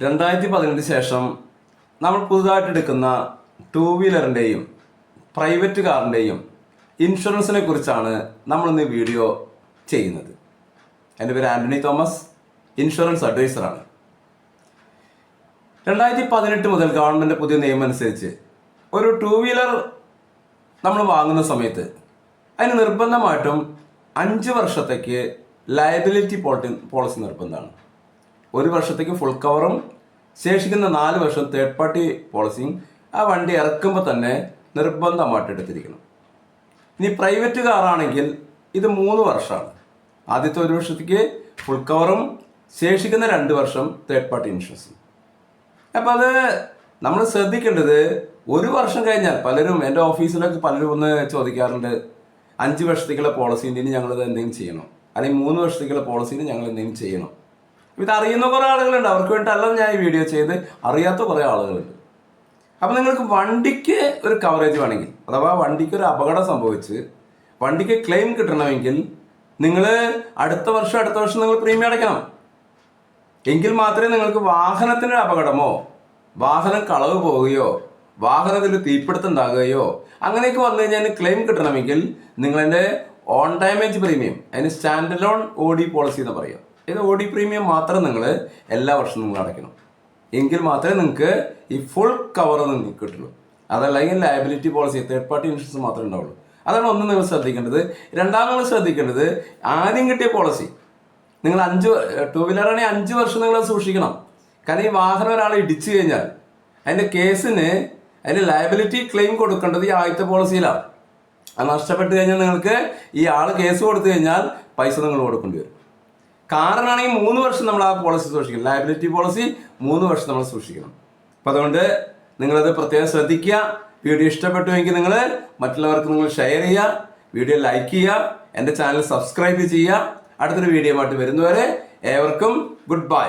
രണ്ടായിരത്തി പതിനെട്ടിന് ശേഷം നമ്മൾ പുതുതായിട്ട് എടുക്കുന്ന ടൂ വീലറിന്റെയും പ്രൈവറ്റ് കാറിന്റെയും ഇൻഷുറൻസിനെ കുറിച്ചാണ് നമ്മളിന്ന് വീഡിയോ ചെയ്യുന്നത്. എന്റെ പേര് ആന്റണി തോമസ് ഇൻഷുറൻസ് അഡ്വൈസറാണ്. രണ്ടായിരത്തി പതിനെട്ട് മുതൽ ഗവൺമെന്റ് പുതിയ നിയമം അനുസരിച്ച് ഒരു ടൂ വീലർ നമ്മൾ വാങ്ങുന്ന സമയത്ത് അതിന് നിർബന്ധമായിട്ടും അഞ്ച് വർഷത്തേക്ക് ലയബിലിറ്റി പോളിസി നിർബന്ധമാണ്. ഒരു വർഷത്തേക്ക് ഫുൾ കവറും ശേഷിക്കുന്ന നാല് വർഷം തേർഡ് പാർട്ടി പോളിസിയും ആ വണ്ടി ഇറക്കുമ്പോൾ തന്നെ നിർബന്ധമായിട്ട് എടുത്തിരിക്കണം. ഇനി പ്രൈവറ്റ് കാറാണെങ്കിൽ ഇത് മൂന്ന് വർഷമാണ്. ആദ്യത്തെ ഒരു വർഷത്തേക്ക് ഫുൾ കവറും ശേഷിക്കുന്ന രണ്ട് വർഷം തേർഡ് പാർട്ടി ഇൻഷുറൻസും അപ്പോൾ അത് നമ്മൾ ശ്രദ്ധിക്കേണ്ടത് ഒരു വർഷം കഴിഞ്ഞാൽ പലരും എന്റെ ഓഫീസിലൊക്കെ പലരും ഒന്ന് ചോദിക്കാറുണ്ട് അഞ്ച് വർഷത്തേക്കുള്ള പോളിസീന്റെ ഞങ്ങളിത് എന്തെങ്കിലും ചെയ്യണം? അല്ലെങ്കിൽ മൂന്ന് വർഷത്തേക്കുള്ള പോളിസിന് ഞങ്ങൾ എന്തെങ്കിലും ചെയ്യണം? ഇത് അറിയുന്ന കുറേ ആളുകളുണ്ട്. അവർക്ക് വേണ്ടിയിട്ടല്ല ഞാൻ ഈ വീഡിയോ ചെയ്ത് അറിയാത്ത കുറേ ആളുകളുണ്ട്. അപ്പം നിങ്ങൾക്ക് വണ്ടിക്ക് ഒരു കവറേജ് വേണമെങ്കിൽ അഥവാ വണ്ടിക്ക് ഒരു അപകടം സംഭവിച്ച് വണ്ടിക്ക് ക്ലെയിം കിട്ടണമെങ്കിൽ നിങ്ങൾ അടുത്ത വർഷം അടുത്ത വർഷം നിങ്ങൾ പ്രീമിയം അടയ്ക്കണം. എങ്കിൽ മാത്രമേ നിങ്ങൾക്ക് വാഹനത്തിന്റെ അപകടമോ വാഹനം കളവ് പോവുകയോ വാഹനത്തിൽ തീപിടുത്തം ഉണ്ടാകുകയോ അങ്ങനെയൊക്കെ വന്നു കഴിഞ്ഞാൽ ക്ലെയിം കിട്ടണമെങ്കിൽ നിങ്ങളതിന്റെ ഓൺ ഡാമേജ് പ്രീമിയം അതിന് standalone O D policy എന്ന് പറയാം. ഇത് ഒ ഡി പ്രീമിയം മാത്രം നിങ്ങൾ എല്ലാ വർഷവും നിങ്ങൾ അടയ്ക്കണം. എങ്കിൽ മാത്രമേ നിങ്ങൾക്ക് ഈ ഫുൾ കവർ നിങ്ങൾക്ക് കിട്ടുള്ളൂ. അതല്ലെങ്കിൽ liability policy third party insurance മാത്രമേ ഉണ്ടാവുള്ളൂ. അതാണ് ഒന്ന് നിങ്ങൾ ശ്രദ്ധിക്കേണ്ടത്. രണ്ടാമത് ശ്രദ്ധിക്കേണ്ടത് ആദ്യം കിട്ടിയ പോളിസി നിങ്ങൾ അഞ്ച് ടൂ വീലറാണെങ്കിൽ അഞ്ച് വർഷം നിങ്ങൾ സൂക്ഷിക്കണം. കാരണം ഈ വാഹനം ഒരാൾ ഇടിച്ചു കഴിഞ്ഞാൽ അതിന്റെ കേസിന് അതിന്റെ ലയബിലിറ്റി ക്ലെയിം കൊടുക്കേണ്ടത് ഈ ആദ്യത്തെ പോളിസിയിലാണ് അത് നഷ്ടപ്പെട്ട് കഴിഞ്ഞാൽ നിങ്ങൾക്ക് ഈ ആൾ കേസ് കൊടുത്തു കഴിഞ്ഞാൽ പൈസ നിങ്ങൾ കൊടുക്കേണ്ടി വരും കാറിനാണെങ്കിൽ മൂന്ന് വർഷം നമ്മൾ ആ പോളിസി സൂക്ഷിക്കണം. ലയബിലിറ്റി പോളിസി മൂന്ന് വർഷം നമ്മൾ സൂക്ഷിക്കണം. അപ്പം അതുകൊണ്ട് നിങ്ങളത് പ്രത്യേകം ശ്രദ്ധിക്കുക. വീഡിയോ ഇഷ്ടപ്പെട്ടുവെങ്കിൽ നിങ്ങൾ മറ്റുള്ളവർക്ക് നിങ്ങൾ ഷെയർ ചെയ്യുക. വീഡിയോ ലൈക്ക് ചെയ്യുക. എന്റെ ചാനൽ സബ്സ്ക്രൈബ് ചെയ്യുക. അടുത്തൊരു വീഡിയോ ആയിട്ട് വരുന്നവരെ ഏവർക്കും ഗുഡ് ബൈ